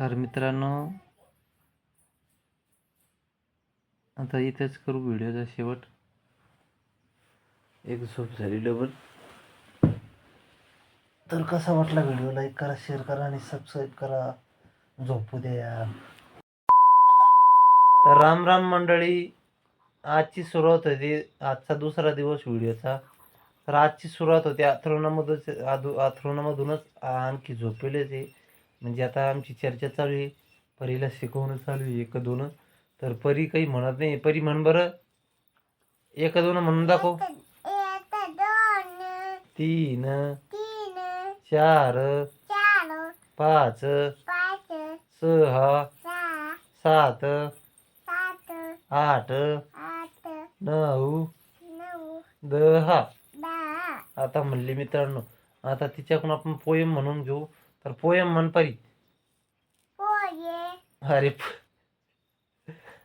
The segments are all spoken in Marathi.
तर मित्रांनो आता इथेच करू व्हिडिओचा शेवट. एक झोप झाली डबल तर कसा वाटला व्हिडिओ? लाईक करा शेअर करा आणि सबस्क्राईब करा. झोपू द्या तर राम राम मंडळी आजची सुरुवात होती. आजचा दुसरा दिवस व्हिडिओचा. तर आजची सुरुवात होती. अथरोनामधूनच आदू अथरोनामधूनच आणखी झोपले ते म्हणजे आता आमची चर्चा चालू आहे. परीला शिकवणं चालू आहे एक दोन. तर परी काही म्हणत नाही. परी म्हण बरं. एक दोन म्हणून दाखव. एक दोन. तीन. तीन. चार. पाच. सहा. सात. आठ. नऊ. दहा. आता म्हणले मित्रांनो आता तिच्याकडून आपण पोयम म्हणून घेऊ. तर पोयम म्हण परी. पोये. अरे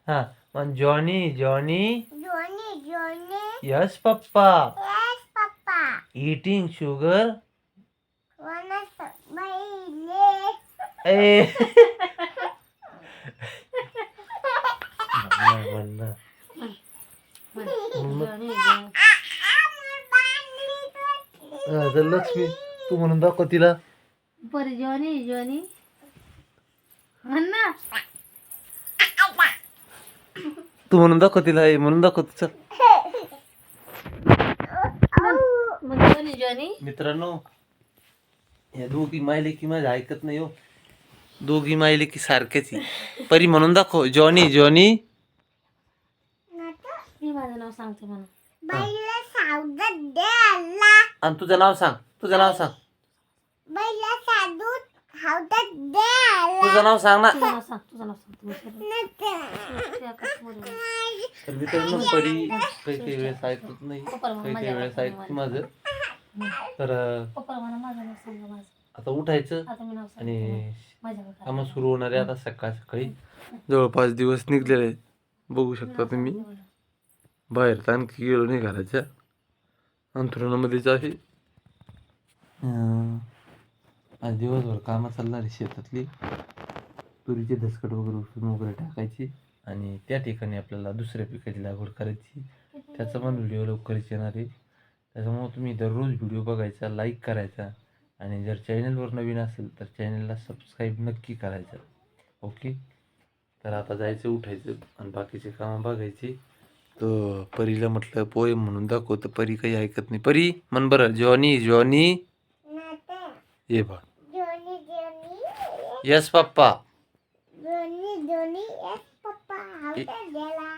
हा पण Johnny Johnny. Johnny Johnny. Yes papa. Yes papa. Eating sugar ए. लक्ष्मी तू म्हणून दाखव तिला. परी जॉनी जॉनी म्हण ना. तू म्हणून दाखव तिला म्हणून दाखव तिचं मग जॉनी जॉनी मित्रांनो या दोघी मायले की माझ्या ऐकत नाही हो. दोघी मायले की सारखेच आहे. परी म्हणून दाखव जॉनी जॉनी मी माझं नाव सांगते म्हणून. द्याला आणि तुझं नाव सांग तुझं नाव सांग. बैला साधू हावदात द्याला तुझं नाव सांग ना. तुझं नाव सांग तुझं नाव सांग तुम्ही त्या कशामध्ये? तर मित्रांनो परी काही काही वेळेस ऐकत नाही. काही काही वेळेस ऐकते माझं. तर अं, पप्पाला म्हणा माझं नाव सांगा माझं. आता उठायचं आता मी नाव सांगते आणि कामं सुरू होणार आहे आता सकाळ सकाळी. जवळपास दिवस निघलेले आहेत. बघू शकता तुम्ही. बाहेर तर आणखी गेलो नाही घराच्या. अंथरुणामध्येच आहे. अं, आज दिवसभर कामं चालणार आहे शेतातली तुरीचे दसकट वगैरे उचलून वगैरे टाकायची आणि त्या ठिकाणी आपल्याला दुसऱ्या पिकाची लागवड करायची. त्याचा पण व्हिडिओ लवकरच येणार आहे. त्याच्यामुळे तुम्ही दररोज व्हिडिओ बघायचा लाईक करायचा आणि जर चॅनलवर नवीन असेल तर चॅनलला सबस्क्राईब नक्की करायचं. ओके? तर आता जायचं उठायचं आणि बाकीचे कामं बघायचे. तर परीला म्हटलं पोएम म्हणून दाखव तर परी काही ऐकत नाही. परी म्हण बरं. Johnny Johnny. ये बा यस पप्पा जोनी जोनी येस पप्पा हावदात द्याला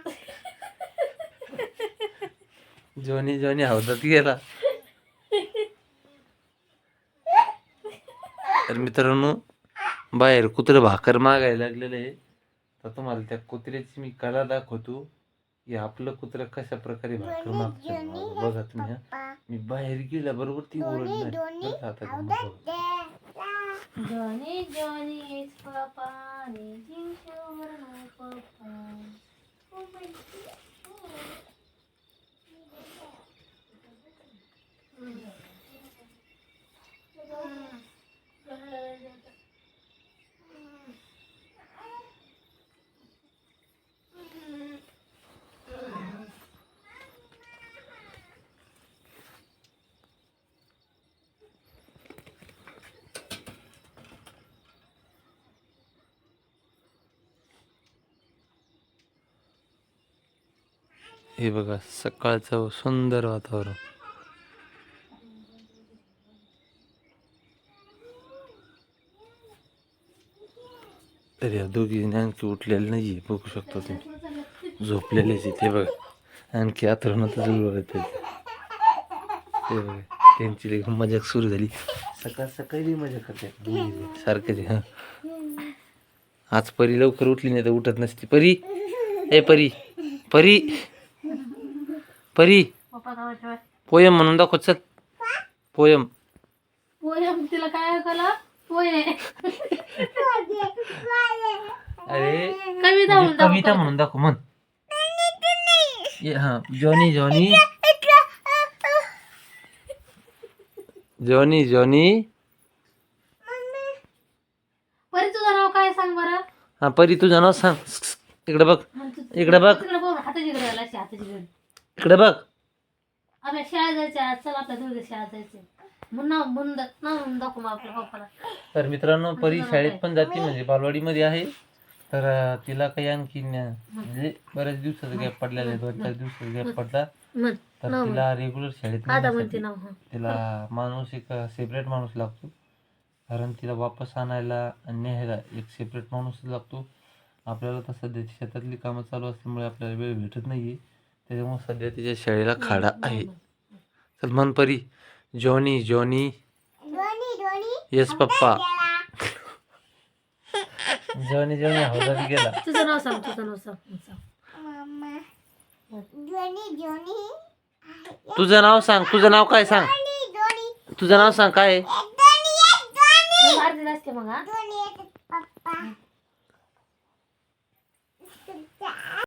जॉनी जॉनी हवदात गेला तर मित्रांनो बाहेर कुत्रं भाकर मागायला लागलेलं आहे. तर तुम्हाला त्या कुत्र्याची मी कला दाखवतो. की आपलं कुत्रं कशा प्रकारे भाकर मागतं बघा तुम्ही हा. मी बाहेर गेल्याबरोबर ती ओरडणार. जोनी बरं का आता बघा. द्याला जॉनी जॉनी इज पप्पा आणि जिंकवर नो हे बघा सकाळचं सुंदर वातावरण. तर या दोघी आणखी उठलेले नाही बघू शकता तुम्ही. झोपलेलेच आहे ते बघा. आणखी आतरणातच बघत ते. बघा त्यांची लई मजाक सुरू झाली. सकाळ सकाळी मजा करते सारखं हां. आज परी लवकर उठली नाही तर उठत नसती. परी ए परी परी. परी. पप्पा काय वाटतं पोयम म्हणून दाखव चल. पोयम. पोहे तिला काय पोहे अरे कविता म्हणून दाखव, कविता म्हणून दाखव म्हण. ये, हा जॉनी जॉनी. Johnny Johnny. परी तुझं नाव काय सांग हा परी तुझं नाव सांग. इकडे बघ. इकडे बघ. तिकडे बघ हाताची आला हाताची घडी इकडे बघ. आपल्या शाळेत जायचं आज चल आपल्या दोघे शाळेत जायचं म्हणून दाखव मग आपल्या पप्पाला. तर मित्रांनो परी शाळेत पण जाते म्हणजे बालवाडीमध्ये आहे. तर अं, तिला काही आणखी म्हणजे बऱ्याच दिवसाचा गॅप पडलेला आहे दोन चार दिवसाचा गॅप पडला. म्हण तर तिला रेग्युलर शाळेत आता म्हणते नेण्यासाठी नाव हं. तिला माणूस एक सेपरेट माणूस लागतो. कारण तिला वापस आणायला आणि न्यायला एक सेपरेट माणूस लागतो. आपल्याला तर सध्या शेतातली कामं चालू असल्यामुळे आपल्याला वेळ भेटत नाही आहे त्याच्यामुळे सध्या तिच्या शाळेला खाडा आहे. तर मन Pari Johnny Johnny. Yes papa. Johnny Johnny हौदात गेला. तुझं नाव सांग तुझं नाव सांग तुझं नाव सांग तुझं नाव काय सांग? तुझं नाव सांग काय मग